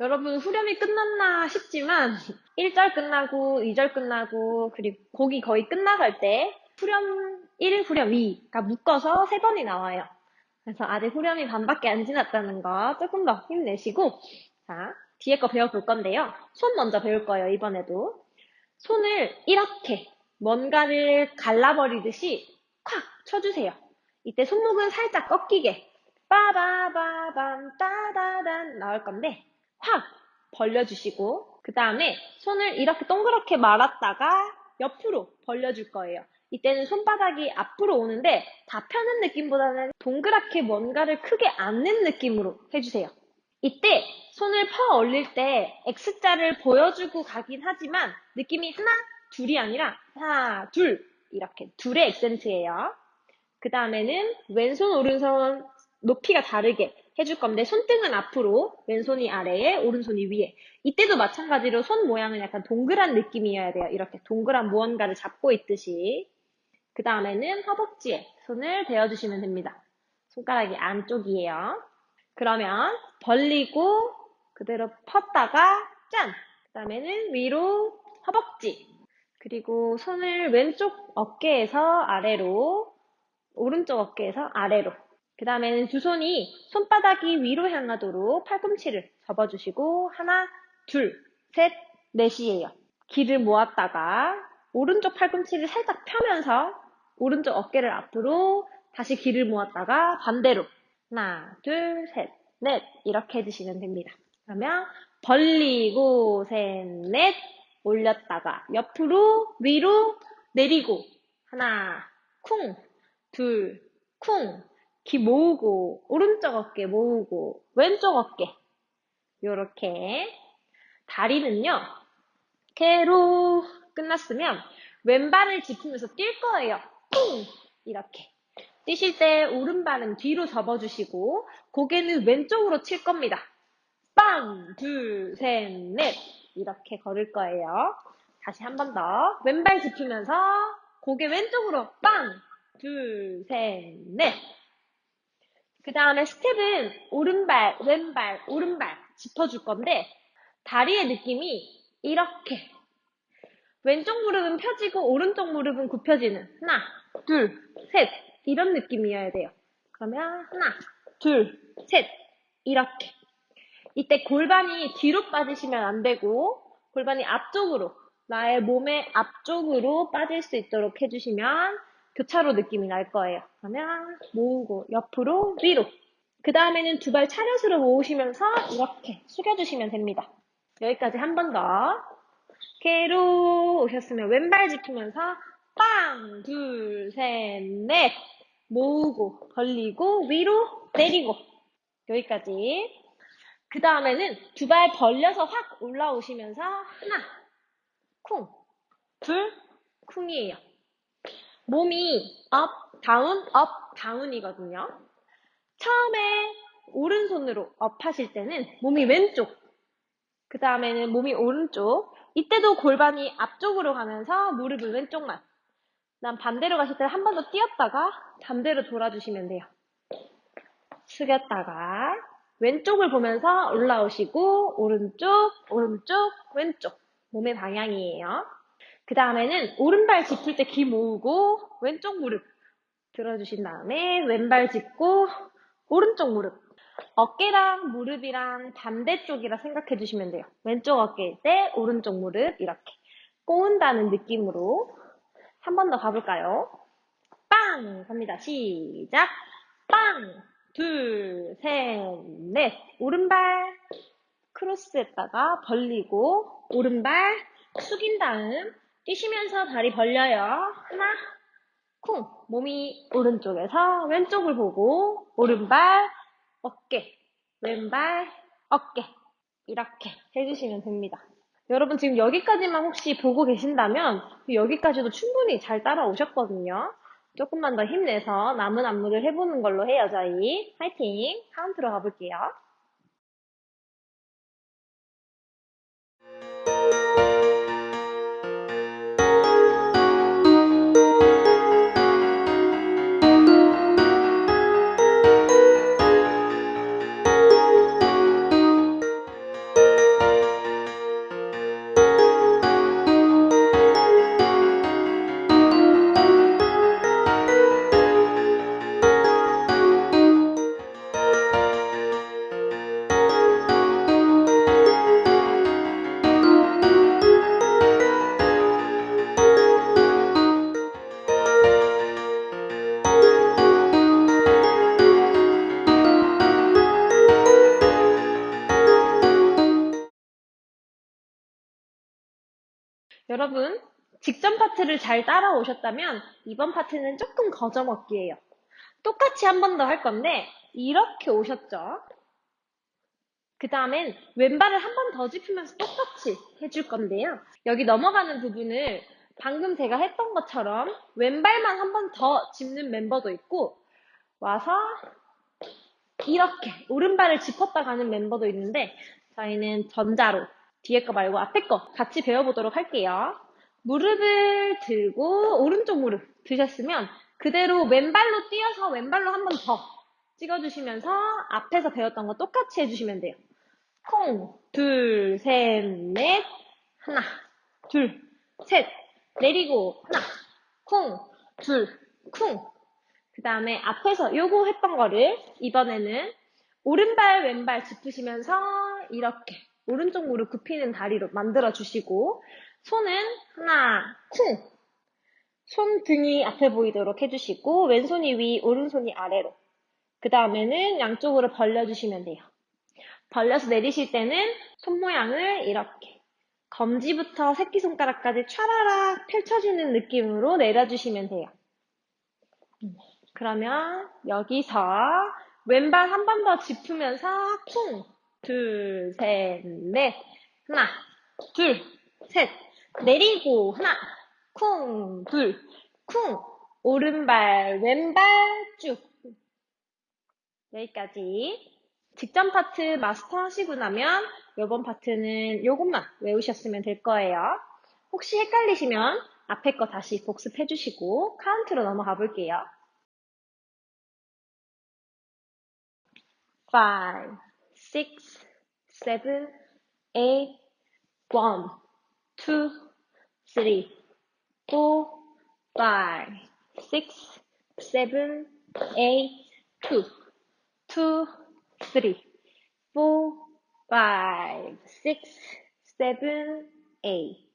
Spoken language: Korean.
여러분 후렴이 끝났나 싶지만 1절 끝나고 2절 끝나고 그리고 곡이 거의 끝나갈 때 후렴 1, 후렴 2가 묶어서 세 번이 나와요. 그래서 아직 후렴이 반밖에 안 지났다는 거 조금 더 힘내시고 자 뒤에 거 배워볼 건데요. 손 먼저 배울 거예요 이번에도. 손을 이렇게 뭔가를 갈라버리듯이 콱 쳐주세요. 이때 손목은 살짝 꺾이게 빠바바밤 따다단 나올 건데 확 벌려주시고 그 다음에 손을 이렇게 동그랗게 말았다가 옆으로 벌려줄 거예요. 이때는 손바닥이 앞으로 오는데 다 펴는 느낌보다는 동그랗게 뭔가를 크게 안는 느낌으로 해주세요. 이때 손을 펴 올릴 때 X자를 보여주고 가긴 하지만 느낌이 하나, 둘이 아니라 하나, 둘 이렇게 둘의 액센트예요. 그 다음에는 왼손, 오른손 높이가 다르게 해줄 건데 손등은 앞으로, 왼손이 아래에, 오른손이 위에. 이때도 마찬가지로 손 모양은 약간 동그란 느낌이어야 돼요. 이렇게 동그란 무언가를 잡고 있듯이. 그 다음에는 허벅지에 손을 대어주시면 됩니다. 손가락이 안쪽이에요. 그러면 벌리고 그대로 폈다가 짠! 그 다음에는 위로 허벅지. 그리고 손을 왼쪽 어깨에서 아래로, 오른쪽 어깨에서 아래로. 그 다음에는 두 손이 손바닥이 위로 향하도록 팔꿈치를 접어주시고 하나, 둘, 셋, 넷이에요. 길을 모았다가 오른쪽 팔꿈치를 살짝 펴면서 오른쪽 어깨를 앞으로 다시 길을 모았다가 반대로 하나, 둘, 셋, 넷 이렇게 해주시면 됩니다. 그러면 벌리고 셋, 넷 올렸다가 옆으로 위로 내리고 하나, 쿵, 둘, 쿵, 귀 모으고 오른쪽 어깨 모으고 왼쪽 어깨. 요렇게. 다리는요 개로 끝났으면 왼발을 짚으면서 뛸 거예요. 쿵 이렇게. 뛰실 때 오른발은 뒤로 접어주시고 고개는 왼쪽으로 칠 겁니다. 빵, 둘, 셋, 넷. 이렇게 걸을 거예요. 다시 한 번 더. 왼발 짚으면서 고개 왼쪽으로 빵, 둘, 셋, 넷 그 다음에 스텝은 오른발, 왼발, 오른발 짚어줄 건데 다리의 느낌이 이렇게. 왼쪽 무릎은 펴지고 오른쪽 무릎은 굽혀지는 하나, 둘, 셋. 이런 느낌이어야 돼요. 그러면 하나, 둘, 셋. 이렇게. 이때 골반이 뒤로 빠지시면 안 되고 골반이 앞쪽으로 나의 몸의 앞쪽으로 빠질 수 있도록 해주시면 교차로 느낌이 날 거예요. 그러면 모으고 옆으로 위로. 그 다음에는 두 발 차렷으로 모으시면서 이렇게 숙여주시면 됩니다. 여기까지 한 번 더. 개로 오셨으면 왼발 짚으면서 빵, 둘, 셋, 넷. 모으고 벌리고 위로 내리고 여기까지. 그 다음에는 두 발 벌려서 확 올라오시면서 하나, 쿵, 둘, 쿵이에요. 몸이 업, 다운, 업, 다운이거든요. 처음에 오른손으로 업 하실 때는 몸이 왼쪽, 그 다음에는 몸이 오른쪽, 이때도 골반이 앞쪽으로 가면서 무릎은 왼쪽만. 난 반대로 가실 때 한 번 더 뛰었다가 반대로 돌아주시면 돼요. 숙였다가 왼쪽을 보면서 올라오시고 오른쪽, 오른쪽, 왼쪽 몸의 방향이에요. 그 다음에는 오른발 짚을 때 귀 모으고 왼쪽 무릎 들어주신 다음에 왼발 짚고 오른쪽 무릎 어깨랑 무릎이랑 반대쪽이라 생각해 주시면 돼요. 왼쪽 어깨일 때 오른쪽 무릎 이렇게 꼬은다는 느낌으로 한 번 더 가볼까요? 빵! 갑니다. 시작! 빵! 둘, 셋, 넷. 오른발 크로스했다가 벌리고 오른발 숙인 다음 뛰시면서 다리 벌려요. 하나, 쿵. 몸이 오른쪽에서 왼쪽을 보고 오른발, 어깨, 왼발, 어깨. 이렇게 해주시면 됩니다. 여러분 지금 여기까지만 혹시 보고 계신다면 여기까지도 충분히 잘 따라오셨거든요. 조금만 더 힘내서 남은 안무를 해보는 걸로 해요, 저희. 화이팅! 카운트로 가볼게요. 파트를 잘 따라오셨다면 이번 파트는 조금 거저먹기예요. 똑같이 한 번 더 할 건데 이렇게 오셨죠? 그 다음엔 왼발을 한 번 더 짚으면서 똑같이 해줄 건데요. 여기 넘어가는 부분을 방금 제가 했던 것처럼 왼발만 한 번 더 짚는 멤버도 있고 와서 이렇게 오른발을 짚었다 가는 멤버도 있는데 저희는 전자로 뒤에 거 말고 앞에 거 같이 배워보도록 할게요. 무릎을 들고 오른쪽 무릎 드셨으면 그대로 왼발로 뛰어서 왼발로 한 번 더 찍어주시면서 앞에서 배웠던 거 똑같이 해주시면 돼요. 콩, 둘, 셋, 넷, 하나, 둘, 셋, 내리고, 하나, 콩, 둘, 쿵. 그 다음에 앞에서 요거 했던 거를 이번에는 오른발, 왼발 짚으시면서 이렇게 오른쪽 무릎 굽히는 다리로 만들어 주시고 손은 하나, 쿵. 손등이 앞에 보이도록 해주시고 왼손이 위, 오른손이 아래로. 그 다음에는 양쪽으로 벌려주시면 돼요. 벌려서 내리실 때는 손 모양을 이렇게 검지부터 새끼손가락까지 촤라락 펼쳐주는 느낌으로 내려주시면 돼요. 그러면 여기서 왼발 한 번 더 짚으면서 쿵, 둘, 셋, 넷, 하나, 둘, 셋, 내리고 하나, 쿵, 둘, 쿵, 오른발, 왼발 쭉. 여기까지. 직전 파트 마스터 하시고 나면 이번 파트는 이것만 외우셨으면 될 거예요. 혹시 헷갈리시면 앞에 거 다시 복습해 주시고 카운트로 넘어가 볼게요. 5, 6, 7, 8, 1, 2, three, four, five, six, seven, eight, two, two, three, four, five, six, seven, eight.